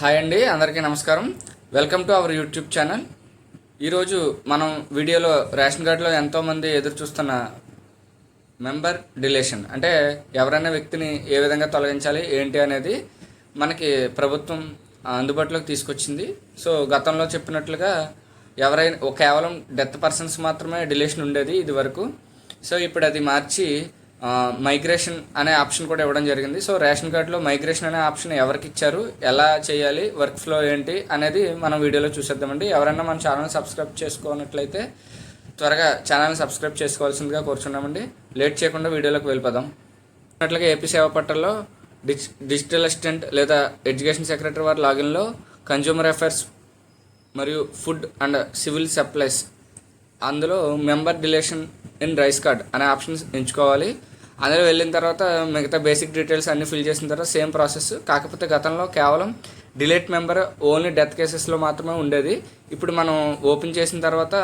Hi అండి అందరికీ నమస్కారం. Welcome to our YouTube channel. ఈరోజు మనం వీడియోలో రేషన్ కార్డులో ఎంతోమంది ఎదురు చూస్తున్న మెంబర్ డిలేషన్. అంటే ఎవరైనా వ్యక్తిని ఏ విధంగా తొలగించాలి ఏంటి అనేది మనకి ప్రభుత్వం అందుబాటులోకి తీసుకొచ్చింది. సో గతంలో చెప్పినట్లుగా ఎవరైనా ఓ కేవలం డెత్ పర్సన్స్ మాత్రమే డిలేషన్ ఉండేది ఇది వరకు సో ఇప్పుడు అది మార్చి మైగ్రేషన్ అనే ఆప్షన్ కూడా ఇవ్వడం జరిగింది. సో రేషన్ కార్డులో మైగ్రేషన్ అనే ఆప్షన్ ఎవరికి ఇచ్చారు? ఎలా చేయాలి? వర్క్ ఫ్లో ఏంటి? అనేది మనం వీడియోలో చూసేద్దామండి. ఎవరైనా మన ఛానల్ సబ్స్క్రైబ్ చేసుకున్నట్లయితే త్వరగా ఛానల్ సబ్స్క్రైబ్ చేసుకోవాల్సిందిగా కోరుచున్నామండి. లేట్ చేయకుండా వీడియోలోకి వెళ్ళిపోదాం. అట్లాగే ఏపీ సేవా పట్టల్లో డిజ్ డిజిటల్ అసిస్టెంట్ లేదా ఎడ్యుకేషన్ సెక్రటరీ వారి లాగిన్లో కన్జ్యూమర్ అఫైర్స్ మరియు ఫుడ్ అండ్ సివిల్ సప్లైస్ అందులో member deletion in rice card అనే ఆప్షన్స్ ఎంచుకోవాలి. అందులో వెళ్ళిన తర్వాత మిగతా బేసిక్ డీటెయిల్స్ అన్ని ఫిల్ చేసిన తర్వాత సేమ్ ప్రాసెస్ కాకపోతే గతంలో కేవలం డిలేట్ మెంబర్ ఓన్లీ డెత్ కేసెస్లో మాత్రమే ఉండేది. ఇప్పుడు మనం ఓపెన్ చేసిన తర్వాత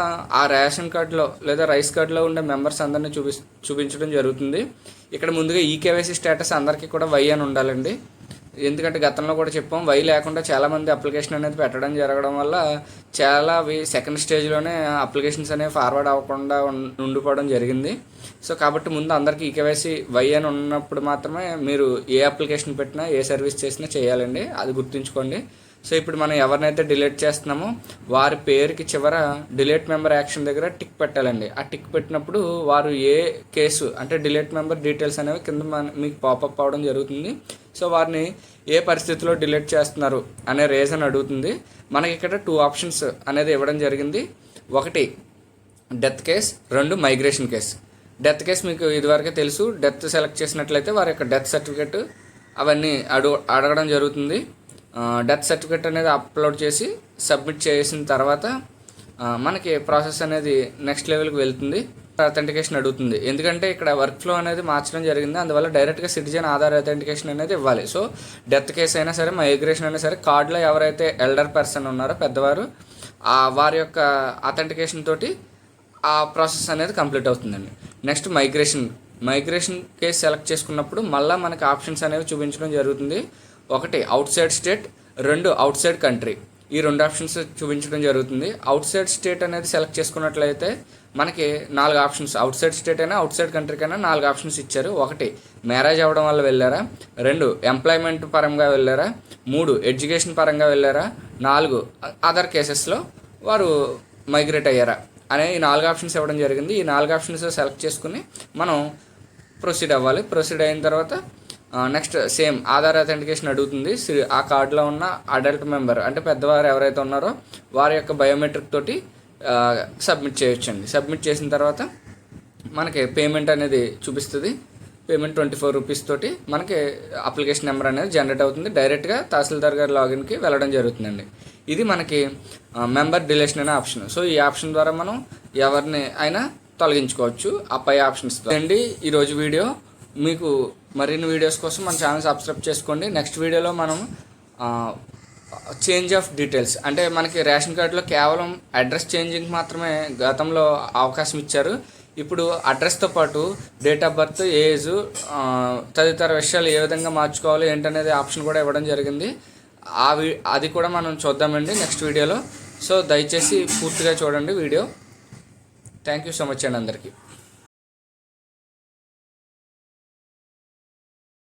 ఆ రేషన్ కార్డులో లేదా రైస్ కార్డులో ఉండే మెంబర్స్ అందరినీ చూపి చూపించడం జరుగుతుంది. ఇక్కడ ముందుగా ఈకేవైసీ స్టేటస్ అందరికీ కూడా వై అని ఉండాలండి. ఎందుకంటే గతంలో కూడా చెప్పాం వై లేకుండా చాలామంది అప్లికేషన్ అనేది పెట్టడం జరగడం వల్ల చాలా అవి సెకండ్ స్టేజ్లోనే అప్లికేషన్స్ అనేవి ఫార్వర్డ్ అవ్వకుండా ఉండిపోవడం జరిగింది. సో కాబట్టి ముందు అందరికీ ఈకేవైసీ వై అని ఉన్నప్పుడు మాత్రమే మీరు ఏ అప్లికేషన్ పెట్టినా ఏ సర్వీస్ చేసినా చేయాలండి. అది గుర్తుంచుకోండి. సో ఇప్పుడు మనం ఎవరినైతే డిలీట్ చేస్తున్నామో వారి పేరుకి చివర డిలీట్ మెంబర్ యాక్షన్ దగ్గర టిక్ పెట్టాలండి. ఆ టిక్ పెట్టినప్పుడు వారు ఏ కేసు అంటే డిలీట్ మెంబర్ డీటెయిల్స్ అనేవి కింద మన మీకు పాపప్ అవడం జరుగుతుంది. సో వారిని ఏ పరిస్థితిలో డిలీట్ చేస్తున్నారు అనే రీజన్ అడుగుతుంది. మనకి ఇక్కడ టూ ఆప్షన్స్ అనేది ఇవ్వడం జరిగింది. ఒకటి డెత్ కేస్. రెండు మైగ్రేషన్ కేస్. డెత్ కేస్ మీకు ఇదివరకే తెలుసు. డెత్ సెలెక్ట్ చేసినట్లయితే వారి యొక్క డెత్ సర్టిఫికెట్ అవన్నీ అడుగు అడగడం జరుగుతుంది. డెత్ సర్టిఫికేట్ అనేది అప్లోడ్ చేసి సబ్మిట్ చేసిన తర్వాత మనకి ప్రాసెస్ అనేది నెక్స్ట్ లెవెల్కి వెళ్తుంది. అథెంటికేషన్ అడుగుతుంది. ఎందుకంటే ఇక్కడ వర్క్ ఫ్లో అనేది మార్చడం జరిగింది. అందువల్ల డైరెక్ట్గా సిటిజన్ ఆధార్ అథెంటికేషన్ అనేది ఇవ్వాలి. సో డెత్ కేసు అయినా సరే మైగ్రేషన్ అయినా సరే కార్డులో ఎవరైతే ఎల్డర్ పర్సన్ ఉన్నారో పెద్దవారు ఆ వారి యొక్క అథెంటికేషన్ తోటి ఆ ప్రాసెస్ అనేది కంప్లీట్ అవుతుందండి. Next migration migration case select చేసుకున్నప్పుడు మళ్ళీ మనకి ఆప్షన్స్ అనేవి చూపించడం జరుగుతుంది. ఒకటి అవుట్ సైడ్ స్టేట్ రెండు అవుట్ సైడ్ కంట్రీ ఈ రెండు ఆప్షన్స్ చూపించడం జరుగుతుంది. అవుట్ సైడ్ స్టేట్ అనేది సెలెక్ట్ చేసుకున్నట్లయితే మనకి నాలుగు ఆప్షన్స్ అవుట్ సైడ్ స్టేట్ అయినా అవుట్ సైడ్ కంట్రీకి అయినా నాలుగు ఆప్షన్స్ ఇచ్చారు. ఒకటి మ్యారేజ్ అవ్వడం వల్ల వెళ్ళారా? రెండు ఎంప్లాయ్మెంట్ పరంగా వెళ్ళారా? మూడు ఎడ్యుకేషన్ పరంగా వెళ్ళారా? నాలుగు అదర్ కేసెస్లో వారు మైగ్రేట్ అయ్యారా? అనే ఈ నాలుగు ఆప్షన్స్ ఇవ్వడం జరిగింది. ఈ నాలుగు ఆప్షన్స్ సెలెక్ట్ చేసుకుని మనం ప్రొసీడ్ అవ్వాలి. ప్రొసీడ్ అయిన తర్వాత నెక్స్ట్ సేమ్ ఆధార్ అథెంటికేషన్ అడుగుతుంది. ఆ కార్డులో ఉన్న అడల్ట్ మెంబర్ అంటే పెద్దవారు ఎవరైతే ఉన్నారో వారి యొక్క బయోమెట్రిక్ తోటి సబ్మిట్ చేయొచ్చండి. సబ్మిట్ చేసిన తర్వాత మనకి పేమెంట్ అనేది చూపిస్తుంది. పేమెంట్ ట్వంటీ ఫోర్ రూపీస్ తోటి మనకి అప్లికేషన్ నెంబర్ అనేది జనరేట్ అవుతుంది. డైరెక్ట్గా తహసీల్దార్ గారి లాగిన్కి వెళ్ళడం జరుగుతుందండి. ఇది మనకి మెంబర్ డిలేషన్ అనే ఆప్షన్ సో ఈ ఆప్షన్ ద్వారా మనం ఎవరిని అయినా తొలగించుకోవచ్చు. ఆ పై ఆప్షన్స్ అండి ఈరోజు వీడియో మీకు మరిన్ని వీడియోస్ కోసం మన ఛానల్ సబ్స్క్రైబ్ చేసుకోండి. నెక్స్ట్ వీడియోలో మనం చేంజ్ ఆఫ్ డీటెయిల్స్ అంటే మనకి రేషన్ కార్డులో కేవలం అడ్రస్ చేంజింగ్ మాత్రమే గతంలో అవకాశం ఇచ్చారు. ఇప్పుడు అడ్రస్తో పాటు డేట్ ఆఫ్ బర్త్ ఏజ్ తదితర విషయాలు ఏ విధంగా మార్చుకోవాలి ఏంటనేది ఆప్షన్ కూడా ఇవ్వడం జరిగింది. ఆ వి అది కూడా మనం చూద్దామండి నెక్స్ట్ వీడియోలో సో దయచేసి పూర్తిగా చూడండి video thank you so much అండి అందరికీ.